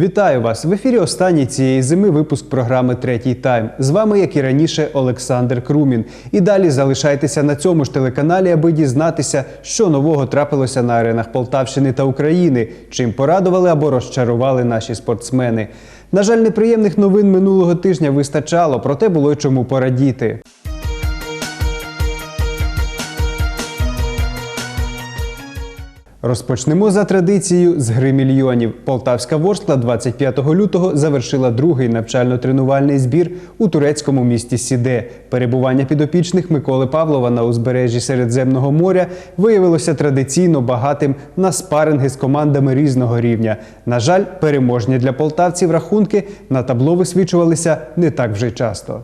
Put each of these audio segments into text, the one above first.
Вітаю вас в ефірі. Останній цієї зими випуск програми Третій тайм. З вами, як і раніше, Олександр Крумін. І далі залишайтеся на цьому ж телеканалі, аби дізнатися, що нового трапилося на аренах Полтавщини та України, чим порадували або розчарували наші спортсмени. На жаль, неприємних новин минулого тижня вистачало, проте було й чому порадіти. Розпочнемо за традицією з гри мільйонів. Полтавська Ворскла 25 лютого завершила другий навчально-тренувальний збір у турецькому місті Сіде. Перебування підопічних Миколи Павлова на узбережжі Середземного моря виявилося традиційно багатим на спаринги з командами різного рівня. На жаль, переможні для полтавців рахунки на табло висвічувалися не так вже часто.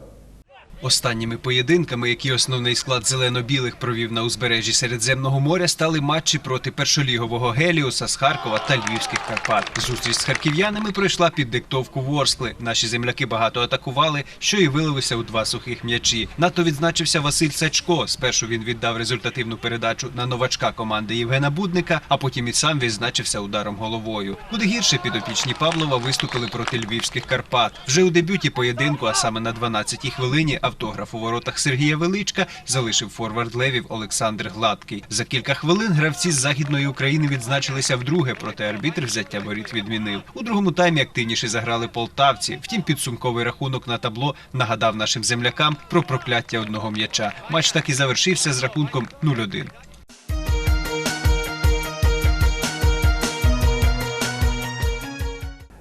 Останніми поєдинками, які основний склад зелено-білих провів на узбережжі Середземного моря, стали матчі проти першолігового Геліуса з Харкова та Львівських Карпат. Зустріч з харків'янами пройшла під диктовку Ворскли. Наші земляки багато атакували, що і вилилося у два сухих м'ячі. Надто відзначився Василь Сачко. Спершу він віддав результативну передачу на новачка команди Євгена Будника, а потім і сам відзначився ударом головою. Куди гірше підопічні Павлова виступили проти Львівських Карпат. Вже у дебюті поєдинку, а саме на 12-й хвилині, автограф у воротах Сергія Величка залишив форвард Левів Олександр Гладкий. За кілька хвилин гравці з західної України відзначилися вдруге, проте арбітр взяття воріт відмінив. У другому таймі активніше заграли полтавці. Втім, підсумковий рахунок на табло нагадав нашим землякам про прокляття одного м'яча. Матч так і завершився з рахунком 0-1.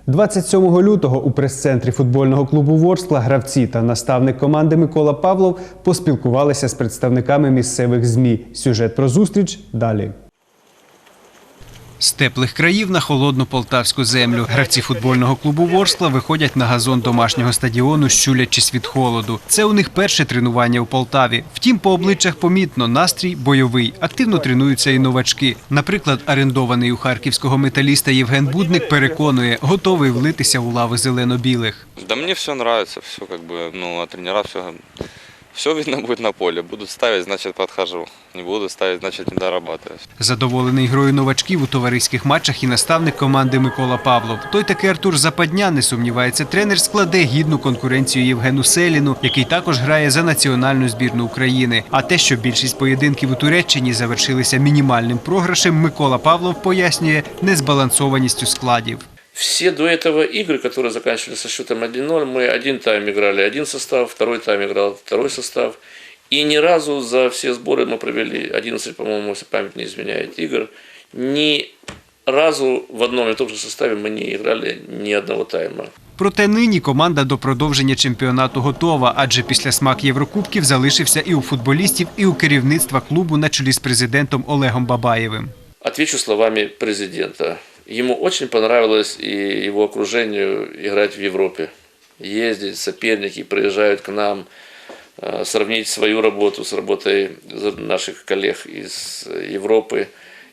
27 лютого у прес-центрі футбольного клубу Ворскла гравці та наставник команди Микола Павлов поспілкувалися з представниками місцевих ЗМІ. Сюжет про зустріч далі. З теплих країв на холодну полтавську землю гравці футбольного клубу Ворскла виходять на газон домашнього стадіону, щулячись від холоду. Це у них перше тренування у Полтаві. Втім, по обличчях помітно настрій бойовий. Активно тренуються і новачки. Наприклад, орендований у харківського металіста Євген Будник переконує, готовий влитися у лави зелено-білих. Да мне все нравится, все бы, ну, от тренера все, все видно будет на поле. Будут ставить, значит, подхожу. Не буду ставить, значит, не дорабатываю. Задоволений грою новачків у товариських матчах і наставник команди Микола Павлов. Той таки Артур Западня не сумнівається. Тренер складе гідну конкуренцію Євгену Селіну, який також грає за національну збірну України. А те, що більшість поєдинків у Туреччині завершилися мінімальним програшем, Микола Павлов пояснює незбалансованістю складів. Все до этого игры, которые заканчивались со счетом 1-0, мы один тайм играли один состав, второй тайм играл второй состав. И ни разу за все сборы мы провели 11, по-моему, если память не изменяет, игр. Ни разу в одном и том же составе мы не играли ни одного тайма. Проте нині команда до продовження чемпіонату готова, адже після смак Єврокубків залишився і у футболістів, і у керівництва клубу на чолі з президентом Олегом Бабаєвим. Отвечу словами президента. Ему очень понравилось и его окружению играть в Европе. Ездить, соперники приезжают к нам, э, сравнить свою работу с работой наших коллег из Европы.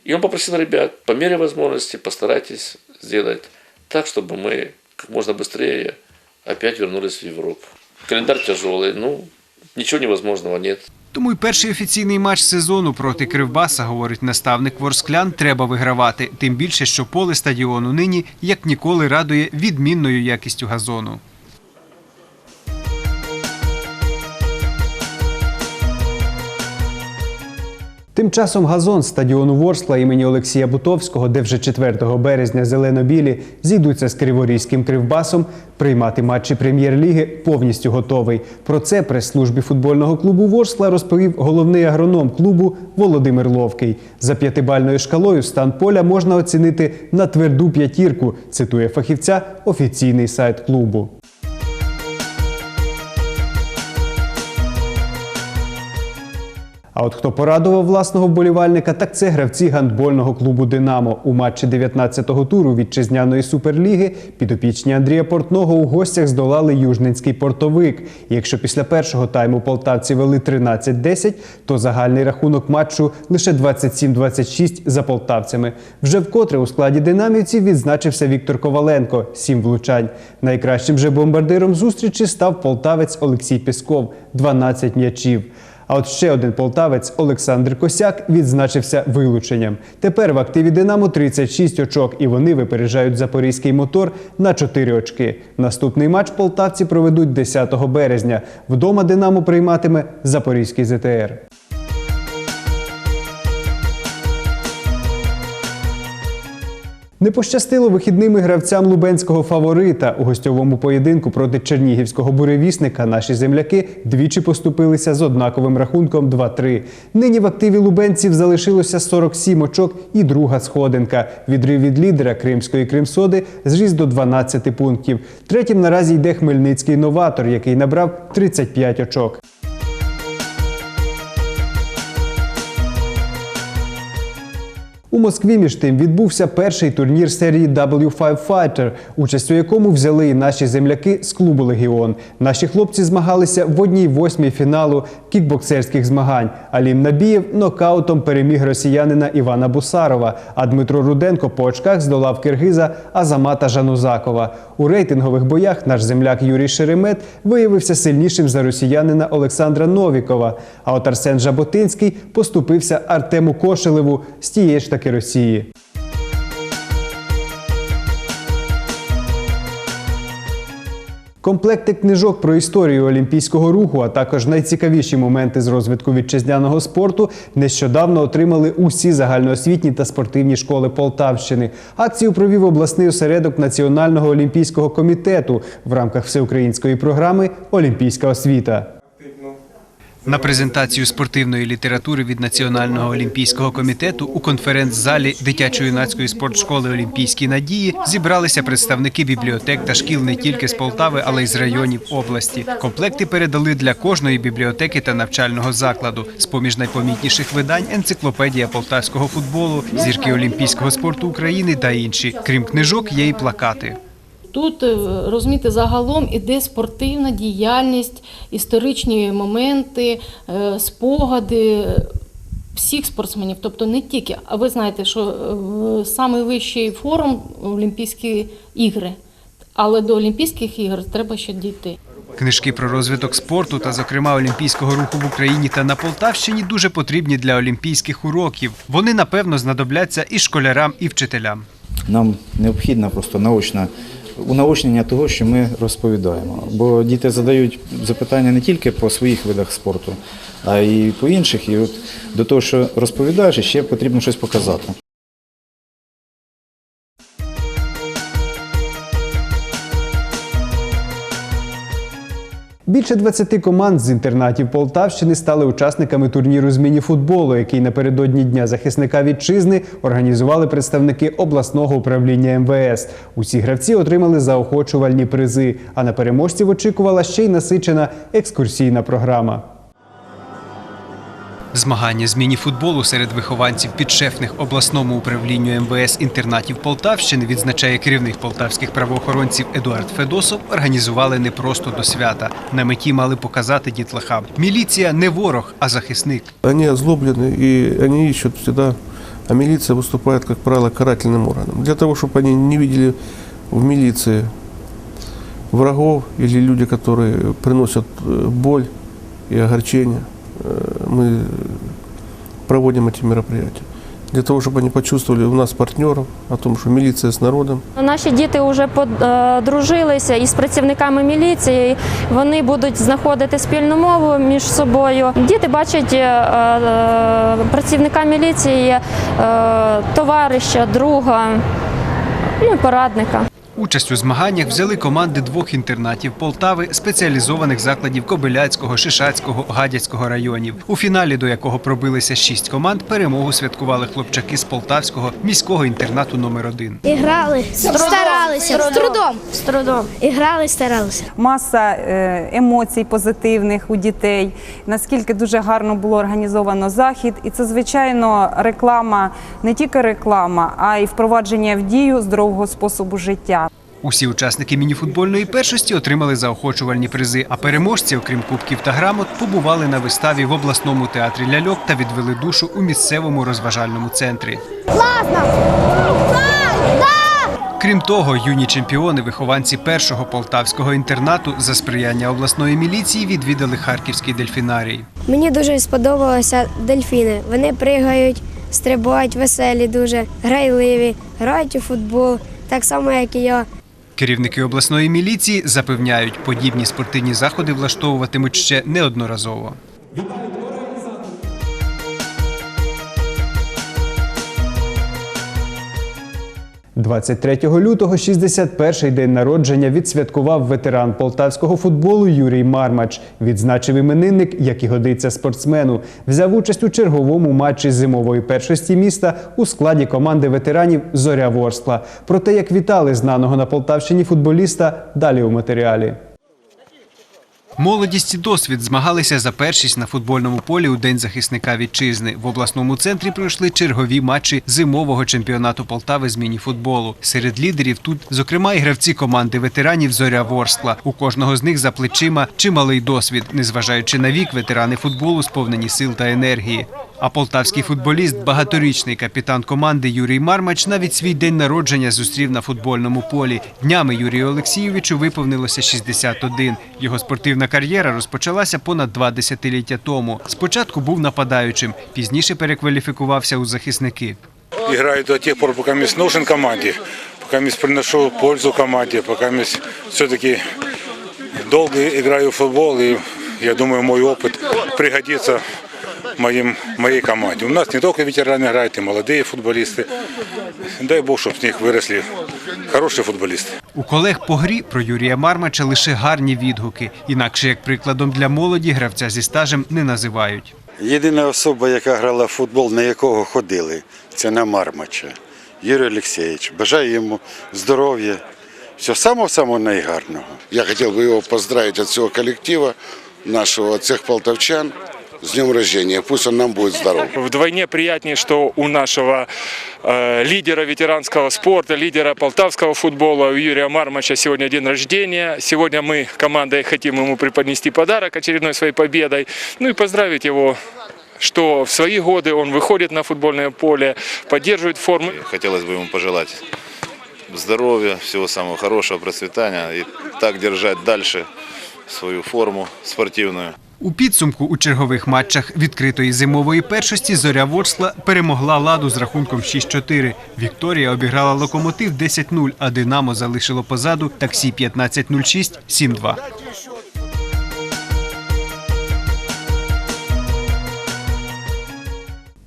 И он попросил ребят, по мере возможности постарайтесь сделать так, чтобы мы как можно быстрее опять вернулись в Европу. Календарь тяжелый, ну, ничего невозможного нет. Тому й перший офіційний матч сезону проти Кривбаса, говорить наставник Ворсклян, треба вигравати. Тим більше, що поле стадіону нині як ніколи радує відмінною якістю газону. Тим часом газон стадіону Ворскла імені Олексія Бутовського, де вже 4 березня зелено-білі зійдуться з Криворізьким кривбасом, приймати матчі прем'єр-ліги повністю готовий. Про це прес-службі футбольного клубу Ворскла розповів головний агроном клубу Володимир Ловкий. За п'ятибальною шкалою стан поля можна оцінити на тверду п'ятірку. Цитує фахівця офіційний сайт клубу. А от хто порадував власного вболівальника, так це гравці гандбольного клубу Динамо. У матчі 19-го туру вітчизняної суперліги підопічні Андрія Портного у гостях здолали южненський портовик. Якщо після першого тайму полтавці вели 13-10, то загальний рахунок матчу лише 27-26 за полтавцями. Вже вкотре у складі динамівців відзначився Віктор Коваленко 7 влучань. Найкращим же бомбардиром зустрічі став полтавець Олексій Пісков 12 м'ячів. А от ще один полтавець Олександр Косяк відзначився вилученням. Тепер в активі Динамо 36 очок, і вони випереджають запорізький мотор на 4 очки. Наступний матч полтавці проведуть 10 березня. Вдома Динамо прийматиме Запорізький ЗТР. Не пощастило вихідними гравцям лубенського фаворита у гостьовому поєдинку проти чернігівського буревісника. Наші земляки двічі поступилися з однаковим рахунком 2-3. Нині в активі лубенців залишилося 47 очок і друга сходинка. Відрив від лідера кримської кримсоди зріс до 12 пунктів. Третім наразі йде хмельницький новатор, який набрав 35 очок. Москві між тим відбувся перший турнір серії W5 Fighter, участь у якому взяли і наші земляки з клубу Легіон. Наші хлопці змагалися в одній восьмій фіналу кікбоксерських змагань. Алім Набієв нокаутом переміг росіянина Івана Бусарова, а Дмитро Руденко по очках здолав киргиза Азамата Жанузакова. У рейтингових боях наш земляк Юрій Шеремет виявився сильнішим за росіянина Олександра Новікова. А от Арсен Жаботинський поступився Артему Кошелеву з тієї ж таки Росії. Комплекти книжок про історію олімпійського руху, а також найцікавіші моменти з розвитку вітчизняного спорту нещодавно отримали усі загальноосвітні та спортивні школи Полтавщини. Акцію провів обласний осередок Національного олімпійського комітету в рамках всеукраїнської програми Олімпійська освіта. На презентацію спортивної літератури від Національного олімпійського комітету у конференц-залі дитячо-юнацької спортшколи Олімпійські надії зібралися представники бібліотек та шкіл не тільки з Полтави, але й з районів області. Комплекти передали для кожної бібліотеки та навчального закладу. З поміж найпомітніших видань енциклопедія полтавського футболу, зірки олімпійського спорту України та інші. Крім книжок, є й плакати. Тут е, розумієте, загалом іде спортивна діяльність, історичні моменти, е, спогади всіх спортсменів, тобто не тільки. А ви знаєте, що е, самий вищий форум Олімпійські ігри, але до Олімпійських ігор треба ще дійти. Книжки про розвиток спорту та, зокрема, олімпійського руху в Україні та на Полтавщині дуже потрібні для олімпійських уроків. Вони напевно знадобляться і школярам, і вчителям. Нам необхідно просто наочне унаочнення того, що ми розповідаємо. Бо діти задають запитання не тільки по своїх видах спорту, а й по інших. І от до того, що розповідаєш, ще потрібно щось показати. Більше 20 команд з інтернатів Полтавщини стали учасниками турніру з мініфутболу, який напередодні Дня захисника вітчизни організували представники обласного управління МВС. Усі гравці отримали заохочувальні призи. А на переможців очікувала ще й насичена екскурсійна програма. Змагання з міні-футболу серед вихованців підшефних обласному управлінню МВС інтернатів Полтавщини відзначає керівник полтавських правоохоронців Едуард Федосов. Організували не просто до свята. На меті мали показати дітлахам. Міліція не ворог, а захисник. Они озлоблены и они ищут всегда, а милиция выступает, как правило, карательным органом. Для того, чтобы они не видели в милиции врагов или люди, которые приносят э, боль и огорчение, э, мы проводим эти мероприятия. Для того, чтобы они почувствовали у нас партнеров, о том, что милиция с народом, Наші діти вже подружилися із працівниками міліції. Вони будуть знаходити спільну мову між собою. Діти бачать е, е, працівника міліції, е, товариша, друга, ну і порадника. Участь у змаганнях взяли команди двох інтернатів Полтави, спеціалізованих закладів Кобиляцького, Шишацького, Гадяцького районів. У фіналі, до якого пробилися шість команд, перемогу святкували хлопчаки з Полтавського міського інтернату номер 1 І грали, старалися. З трудом. З трудом. І грали, старалися. маса е, емоцій позитивних у дітей. Наскільки дуже гарно було організовано захід, і це звичайно реклама, не тільки реклама, а й впровадження в дію здорового способу життя. Усі учасники мініфутбольної першості отримали заохочувальні призи. А переможці, окрім кубків та грамот, побували на виставі в обласному театрі ляльок та відвели душу у місцевому розважальному центрі. Окрім того, юні чемпіони, вихованці першого полтавського інтернату за сприяння обласної міліції відвідали харківський дельфінарій. Мені дуже сподобалися дельфіни. Вони пригають, стрибають, веселі, дуже грайливі, грають у футбол, так само, як і я. Керівники обласної міліції запевняють, подібні спортивні заходи влаштовуватимуть ще неодноразово. 23 лютого, 61-й день народження, відсвяткував ветеран полтавського футболу Юрій Мармач. Відзначив іменинник, як і годиться спортсмену. Взяв участь у черговому матчі зимової першості міста у складі команди ветеранів Зоря Ворскла. Про те, як вітали знаного на Полтавщині футболіста, далі у матеріалі. Молодість і досвід змагалися за першість на футбольному полі у День захисника вітчизни. В обласному центрі пройшли чергові матчі зимового чемпіонату Полтави з міні-футболу. Серед лідерів тут, зокрема, і гравці команди ветеранів Зоря Ворскла. У кожного з них за плечима чималий досвід. Незважаючи на вік, ветерани футболу сповнені сил та енергії. А полтавський футболіст, багаторічний капітан команди Юрій Мармач, навіть свій день народження зустрів на футбольному полі. Днями Юрію Олексійовичу виповнилося 61. Його спортивна кар'єра розпочалася понад два десятиліття тому. Спочатку був нападаючим, пізніше перекваліфікувався у захисники. играю до тех пор, пока мяс нужен команде, пока мяс приношу пользу команде, пока мяс все-таки долго играю в футбол, и я думаю, мой опыт пригодится моим, моей команде. У нас не только ветераны играют, и молодые футболисты. Дай Бог, чтобы с них выросли хорошие футболисты. У колег по грі про Юрія Мармача лише гарні відгуки. Інакше як прикладом для молоді гравця зі стажем не називають. Єдина особа, яка грала в футбол, на якого ходили, це на Мармача. Юрій Олексійович. Бажаю йому здоров'я, всього самого-самого найгарного. Я хотел бы его поздравить от всего коллектива нашего, от всех полтавчан С днем рождения. Пусть он нам будет здоров. Вдвойне приятнее, что у нашего э, лидера ветеранского спорта, лидера полтавского футбола, Юрия Мармача сегодня день рождения. Сегодня мы командой хотим ему преподнести подарок очередной своей победой. Ну и поздравить его что в свои годы он выходит на футбольное поле, поддерживает форму. Хотелось бы ему пожелать здоровья, всего самого хорошего, процветания и так держать дальше свою форму спортивную. У підсумку у чергових матчах відкритої зимової першості Зоря Ворскла перемогла ладу з рахунком 6-4. Вікторія обіграла локомотив 10-0, а Динамо залишило позаду таксі 15-06 7-2.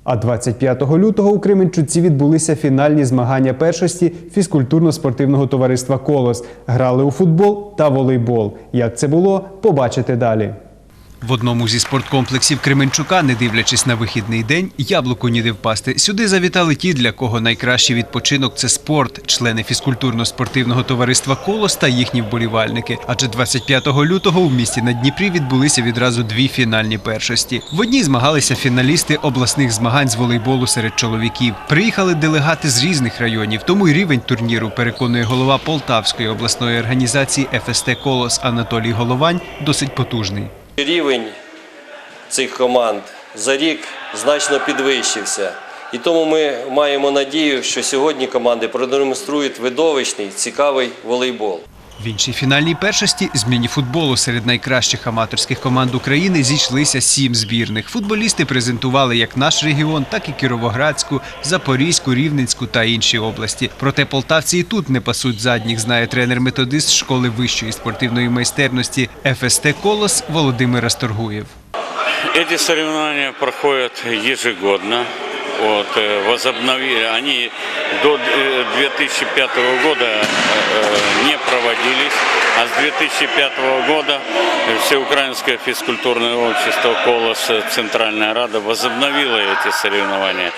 А 25 лютого у Кременчуці відбулися фінальні змагання першості фізкультурно-спортивного товариства Колос. Грали у футбол та волейбол. Як це було, побачите далі. В одному зі спорткомплексів Кременчука, не дивлячись на вихідний день, яблуку ніде впасти. Сюди завітали ті, для кого найкращий відпочинок це спорт, члени фізкультурно-спортивного товариства Колос та їхні вболівальники. Адже 25 лютого у місті на Дніпрі відбулися відразу дві фінальні першості. В одній змагалися фіналісти обласних змагань з волейболу серед чоловіків. Приїхали делегати з різних районів, тому й рівень турніру, переконує голова Полтавської обласної організації ФСТ Колос Анатолій Головань, досить потужний. Рівень цих команд за рік значно підвищився. І тому ми маємо надію, що сьогодні команди продемонструють видовищний, цікавий волейбол. В іншій фінальній першості з міні-футболу серед найкращих аматорських команд України зійшлися сім збірних. Футболісти презентували як наш регіон, так і Кіровоградську, Запорізьку, Рівненську та інші області. Проте полтавці і тут не пасуть задніх, знає тренер-методист школи вищої спортивної майстерності ФСТ Колос Володимир Расторгуєв. Эти соревнования проходят ежегодно. Вот, э, возобновили. Они до э, 2005 года э, не проводились, а с 2005 года Всеукраинское физкультурное общество «Колос» Центральная Рада возобновила эти соревнования.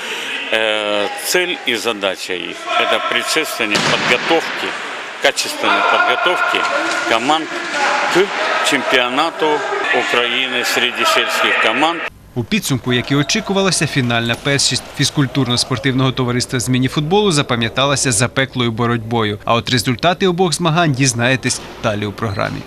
Э, Цель и задача их – это предшествование подготовки, качественной подготовки команд к чемпионату Украины среди сельских команд. У підсумку, як і очікувалося, фінальна першість фізкультурно-спортивного товариства з міні-футболу запам'яталася запеклою боротьбою. А от результати обох змагань дізнаєтесь далі у програмі.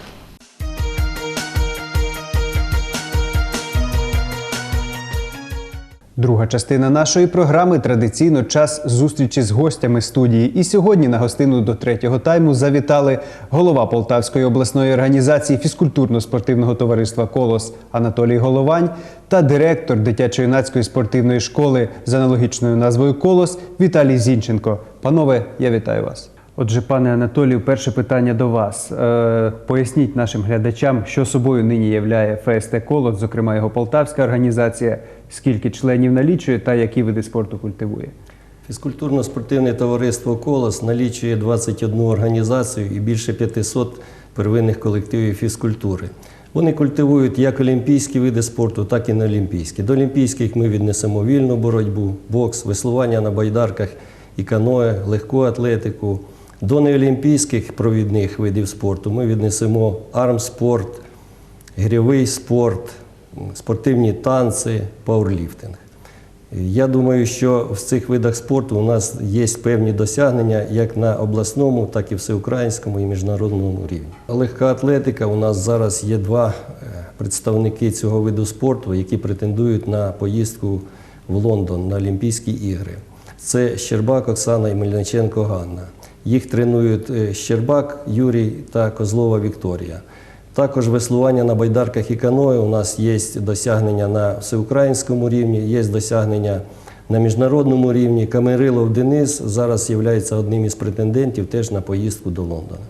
Друга частина нашої програми традиційно час зустрічі з гостями студії. І сьогодні на гостину до третього тайму завітали голова Полтавської обласної організації фізкультурно-спортивного товариства Колос Анатолій Головань та директор дитячо-юнацької спортивної школи з аналогічною назвою Колос Віталій Зінченко. Панове, я вітаю вас. Отже, пане Анатолію, перше питання до вас. Е, поясніть нашим глядачам, що собою нині являє ФСТ Колос, зокрема його полтавська організація, скільки членів налічує та які види спорту культивує. Фізкультурно-спортивне товариство Колос налічує 21 організацію і більше 500 первинних колективів фізкультури. Вони культивують як олімпійські види спорту, так і неолімпійські. До олімпійських ми віднесемо вільну боротьбу, бокс, веслування на байдарках і каное, легку атлетику. До неолімпійських провідних видів спорту ми віднесемо армспорт, грівий спорт, спортивні танці, пауерліфтинг. Я думаю, що в цих видах спорту у нас є певні досягнення як на обласному, так і всеукраїнському і міжнародному рівні. Легка атлетика у нас зараз є два е, представники цього виду спорту, які претендують на поїздку в Лондон на Олімпійські ігри. Це Щербак Оксана і Мельниченко Ганна. Їх тренують е, Щербак Юрій та Козлова Вікторія. Також веслування на байдарках і каної. у нас є досягнення на всеукраїнському рівні, є досягнення на міжнародному рівні. Камерилов Денис зараз є одним із претендентів теж на поїздку до Лондона.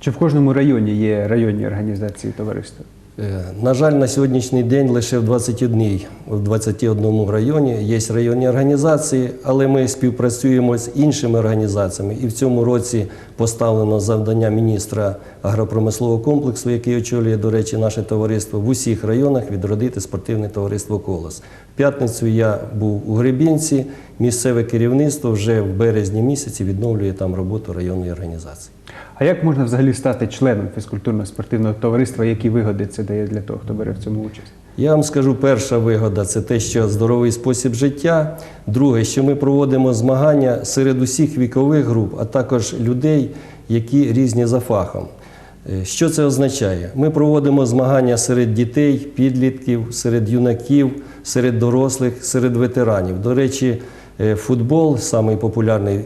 Чи в кожному районі є районні організації товариства? Е, На жаль, на сьогоднішній день лише в 21, в 21 районі є районні організації, але ми співпрацюємо з іншими організаціями. І в цьому році поставлено завдання міністра агропромислового комплексу, який очолює, до речі, наше товариство, в усіх районах відродити спортивне товариство Колос. В п'ятницю я був у Гребінці, місцеве керівництво вже в березні місяці відновлює там роботу районної організації. А як можна взагалі стати членом фізкультурно-спортивного товариства? Які вигоди це дає для того, хто бере в цьому участь? Я вам скажу, перша вигода це те, що здоровий спосіб життя. Друге, що ми проводимо змагання серед усіх вікових груп, а також людей, які різні за фахом. Е, Що це означає? Ми проводимо змагання серед дітей, підлітків, серед юнаків, серед дорослих, серед ветеранів. До речі, футбол самий популярний е,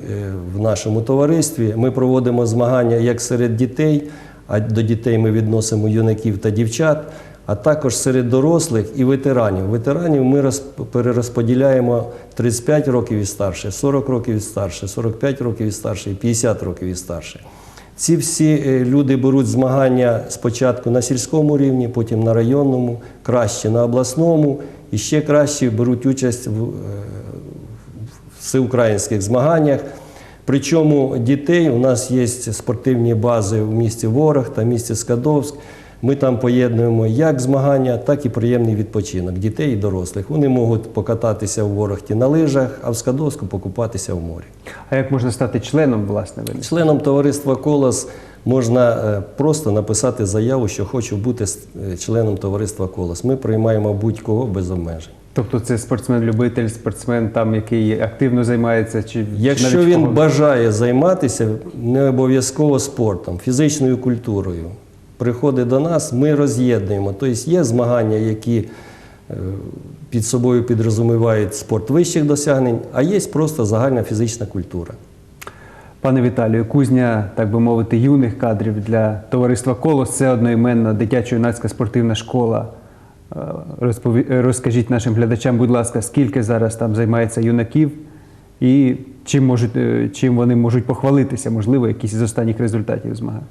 в нашому товаристві. Ми проводимо змагання як серед дітей, а до дітей ми відносимо юнаків та дівчат а також серед дорослих і ветеранів. Ветеранів ми роз- перерозподіляємо 35 років і старше, 40 років і старше, 45 років і старше і 50 років і старше. Ці всі е, люди беруть змагання спочатку на сільському рівні, потім на районному, краще на обласному і ще краще беруть участь е, в всеукраїнських змаганнях. Причому дітей у нас є спортивні бази в місті Ворог та місті Скадовськ. Ми там поєднуємо як змагання, так і приємний відпочинок дітей і дорослих. Вони можуть покататися в Ворохті на лижах, а в Скадовську покупатися в морі. А як можна стати членом власне? Членом товариства Колос можна е, просто написати заяву, що хочу бути е, членом товариства Колос. Ми приймаємо будь-кого без обмежень. Тобто це спортсмен-любитель, спортсмен, там, який активно займається, чи Якщо навіть він бажає займатися не обов'язково спортом, фізичною культурою, приходить до нас, ми роз'єднуємо. Тобто є змагання, які е, під собою підрозумівають спорт вищих досягнень, а є просто загальна фізична культура. Пане Віталію, кузня, так би мовити, юних кадрів для товариства Колос це одноіменна дитячо-юнацька спортивна школа. Е, е, Розкажіть нашим глядачам, будь ласка, скільки зараз там займається юнаків і чим, можуть, е, чим вони можуть похвалитися, можливо, якісь з останніх результатів змагань.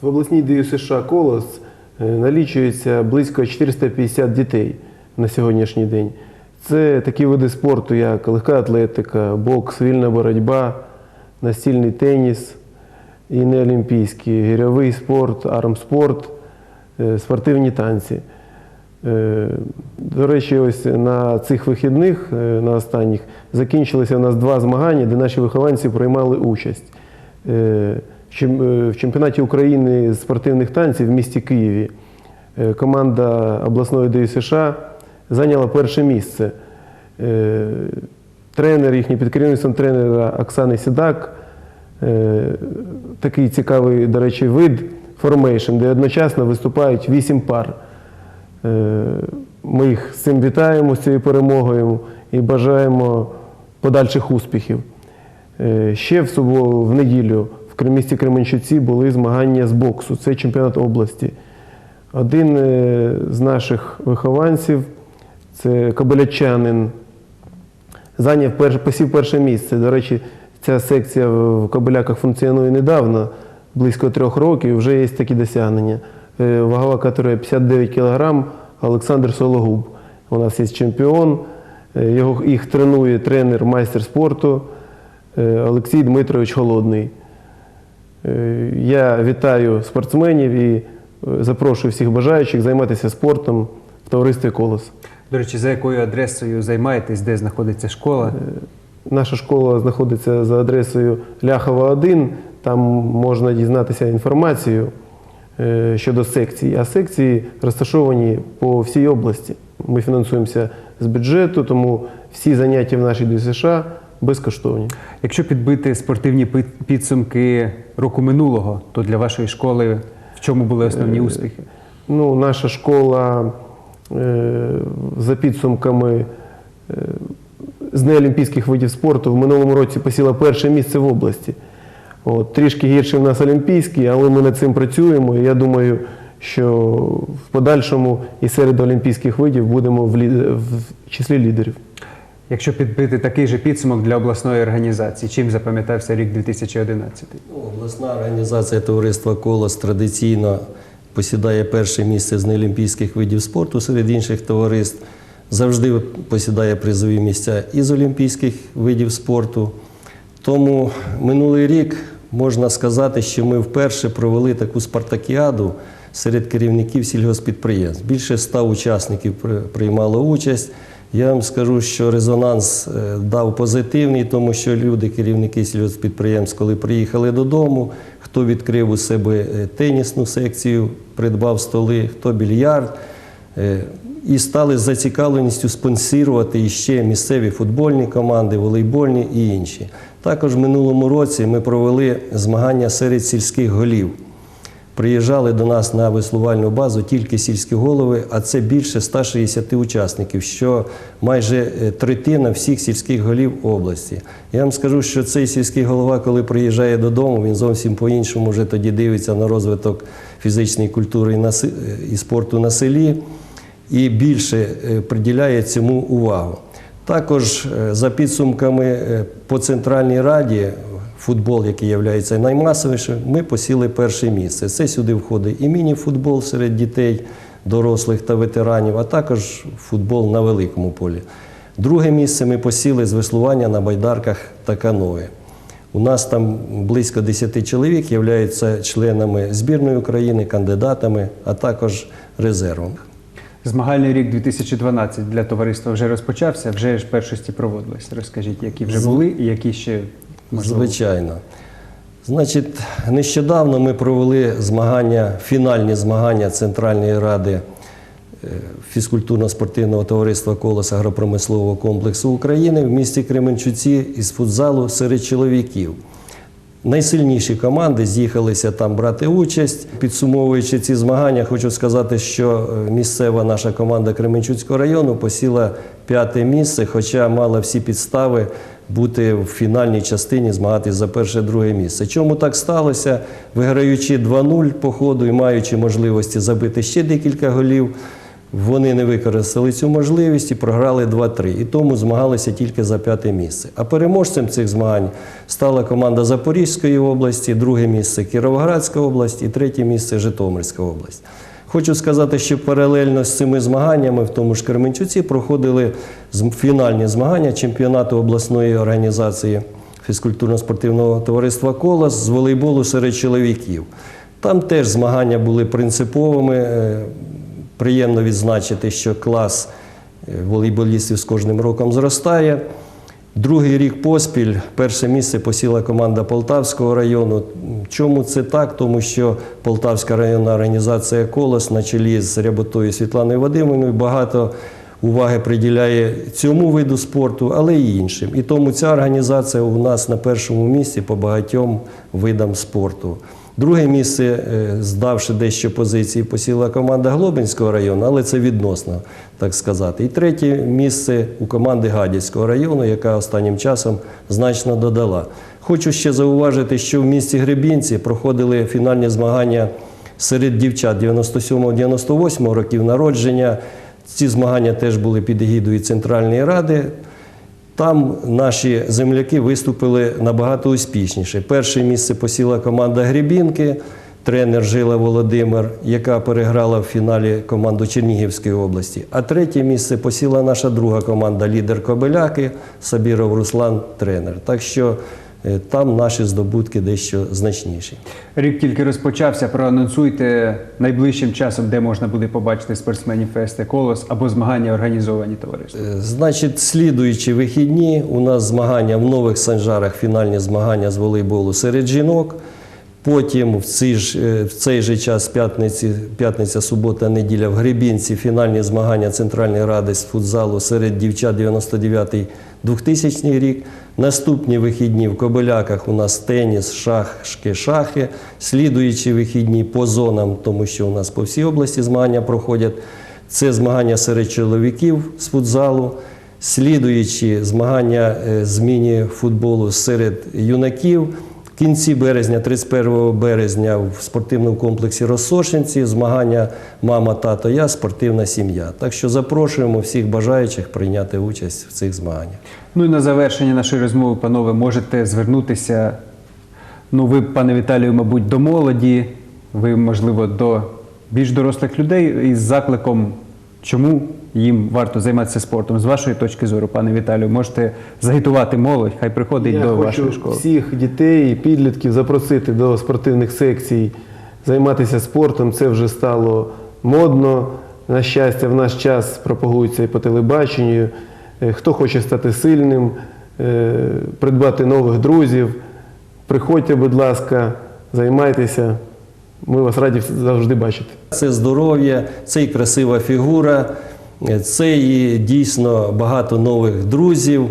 В обласній ДЮСШ «Колос» налічується близько 450 дітей на сьогоднішній день. Це такі види спорту, як легка атлетика, бокс, вільна боротьба, настільний теніс і неолімпійський, гірьовий спорт, армспорт, спортивні танці. Е, До речі, ось на цих вихідних, е, на останніх, закінчилися у нас два змагання, де наші вихованці приймали участь. Е, в чем- В чемпіонаті України з спортивних танців в місті Києві команда обласної ДЮСШ зайняла перше місце. Тренер, їхній під керівництвом тренера Оксани Сідак, такий цікавий, до речі, вид формейшн, де одночасно виступають вісім пар. Е, Ми їх з цим вітаємо, з цією перемогою і бажаємо подальших успіхів. Е, Ще в суботу, в неділю в місті Кременчуці були змагання з боксу. Це чемпіонат області. Один е, з наших вихованців, це кабелячанин, зайняв перше, посів перше місце. До речі, ця секція в Кобиляках функціонує недавно, близько трьох років, і вже є такі досягнення. Е, Вагова категорія 59 кг, Олександр Сологуб. У нас є чемпіон, е, його, їх тренує тренер, майстер спорту е, Олексій Дмитрович Холодний. Я вітаю спортсменів і запрошую всіх бажаючих займатися спортом в товаристві Колос. До речі, за якою адресою займаєтесь, де знаходиться школа? Наша школа знаходиться за адресою Ляхова 1. Там можна дізнатися інформацію щодо секцій. А секції розташовані по всій області. Ми фінансуємося з бюджету, тому всі заняття в нашій ДЮСШ безкоштовні. Якщо підбити спортивні підсумки року минулого, то для вашої школи в чому були основні успіхи? Ну, наша школа е, за підсумками е, з неолімпійських видів спорту в минулому році посіла перше місце в області. От, трішки гірше в нас олімпійські, але ми над цим працюємо. І я думаю, що в подальшому і серед олімпійських видів будемо в, лі- в числі лідерів. Якщо підбити такий же підсумок для обласної організації, чим запам'ятався рік 2011? Ну, Обласна організація товариства Колос традиційно посідає перше місце з неолімпійських видів спорту серед інших товариств. Завжди посідає призові місця із олімпійських видів спорту. Тому минулий рік можна сказати, що ми вперше провели таку спартакіаду серед керівників сільгоспідприємств. Більше ста учасників при- приймало участь. Я вам скажу, що резонанс е, дав позитивний, тому що люди, керівники сільгоспідприємств, коли приїхали додому, хто відкрив у себе е, тенісну секцію, придбав столи, хто більярд. е, І стали з зацікавленістю спонсорувати іще місцеві футбольні команди, волейбольні і інші. Також в минулому році ми провели змагання серед сільських голів. Приїжджали до нас на веслувальну базу тільки сільські голови, а це більше 160 учасників, що майже е, третина всіх сільських голів області. Я вам скажу, що цей сільський голова, коли приїжджає додому, він зовсім по-іншому вже тоді дивиться на розвиток фізичної культури і е, спорту на селі і більше е, приділяє цьому увагу. Також е, за підсумками е, по Центральній Раді футбол, який є наймасовішим, ми посіли перше місце. Це сюди входить і міні-футбол серед дітей, дорослих та ветеранів, а також футбол на великому полі. Друге місце ми посіли з веслування на байдарках та каної. У нас там близько 10 чоловік являються членами збірної України, кандидатами, а також резервом. Змагальний рік 2012 для товариства вже розпочався, вже ж першості проводились. Розкажіть, які вже були і які ще можливо. Звичайно. Значить, нещодавно ми провели змагання, фінальні змагання Центральної ради е, фізкультурно-спортивного товариства Колос агропромислового комплексу України в місті Кременчуці із футзалу серед чоловіків. Найсильніші команди з'їхалися там брати участь. Підсумовуючи ці змагання, хочу сказати, що е, місцева наша команда Кременчуцького району посіла п'яте місце, хоча мала всі підстави бути в фінальній частині змагатися за перше-друге місце. Чому так сталося? Виграючи 2-0 по ходу і маючи можливості забити ще декілька голів, вони не використали цю можливість і програли 2-3. І тому змагалися тільки за п'яте місце. А переможцем цих змагань стала команда Запорізької області, друге місце Кіровоградська область і третє місце Житомирська область. Хочу сказати, що паралельно з цими змаганнями в тому ж Кременчуці проходили фінальні змагання чемпіонату обласної організації фізкультурно-спортивного товариства Колос з волейболу серед чоловіків. Там теж змагання були принциповими. Приємно відзначити, що клас е, волейболістів з кожним роком зростає. Другий рік поспіль перше місце посіла команда Полтавського району. Чому це так? Тому що Полтавська районна організація Колос на чолі з Ряботою Світланою Вадимовною багато уваги приділяє цьому виду спорту, але й іншим. І тому ця організація у нас на першому місці по багатьом видам спорту. Друге місце, е, здавши дещо позиції, посіла команда Глобинського району, але це відносно, так сказати. І третє місце у команди Гадяцького району, яка останнім часом значно додала. Хочу ще зауважити, що в місті Гребінці проходили фінальні змагання серед дівчат 97-98 років народження. Ці змагання теж були під егідою Центральної ради. Там наші земляки виступили набагато успішніше. Перше місце посіла команда Гребінки, тренер Жила Володимир, яка переграла в фіналі команду Чернігівської області. А третє місце посіла наша друга команда лідер Кобеляки, Сабіров Руслан, тренер. Так що там наші здобутки дещо значніші. Рік тільки розпочався. Проанонсуйте найближчим часом, де можна буде побачити спортсменів фести колос або змагання організовані товариства. Е, Значить, слідуючі вихідні у нас змагання в нових санжарах, фінальні змагання з волейболу серед жінок. Потім в цей, ж, е, в цей же час п'ятниці, п'ятниця, субота, неділя в Гребінці фінальні змагання Центральної ради з футзалу серед дівчат 99-2000 рік. Наступні вихідні в Кобиляках у нас теніс, шашки, шахи. Слідуючі вихідні по зонам, тому що у нас по всій області змагання проходять. Це змагання серед чоловіків з футзалу. Слідуючі змагання е, з міні-футболу серед юнаків. Кінці березня, 31 березня, в спортивному комплексі Розсошенці змагання Мама, тато, я, спортивна сім'я. Так що запрошуємо всіх бажаючих прийняти участь в цих змаганнях. Ну і на завершення нашої розмови, панове, можете звернутися. Ну, ви, пане Віталію, мабуть, до молоді, ви, можливо, до більш дорослих людей із закликом, чому їм варто займатися спортом. З вашої точки зору, пане Віталію, можете загітувати молодь, хай приходить Я до хочу вашої школи. всіх дітей і підлітків запросити до спортивних секцій, займатися спортом. Це вже стало модно. На щастя, в наш час пропагується і по телебаченню. Е, Хто хоче стати сильним, е, придбати нових друзів, приходьте, будь ласка, займайтеся. Ми вас раді завжди бачити. Це здоров'я, це і красива фігура, це і дійсно багато нових друзів.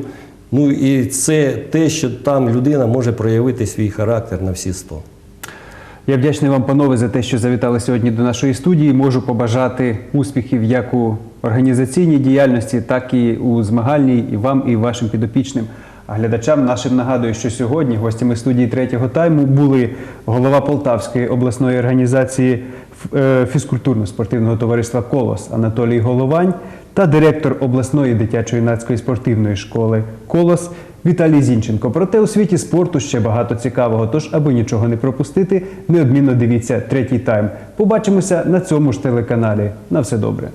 Ну і це те, що там людина може проявити свій характер на всі сто. Я вдячний вам, панове, за те, що завітали сьогодні до нашої студії. Можу побажати успіхів як у організаційній діяльності, так і у змагальній, і вам, і вашим підопічним. А глядачам нашим нагадую, що сьогодні гостями студії третього тайму були голова Полтавської обласної організації е, фізкультурно-спортивного товариства Колос Анатолій Головань та директор обласної дитячо-юнацької спортивної школи Колос Віталій Зінченко. Проте у світі спорту ще багато цікавого. Тож, аби нічого не пропустити, неодмінно дивіться третій тайм. Побачимося на цьому ж телеканалі. На все добре.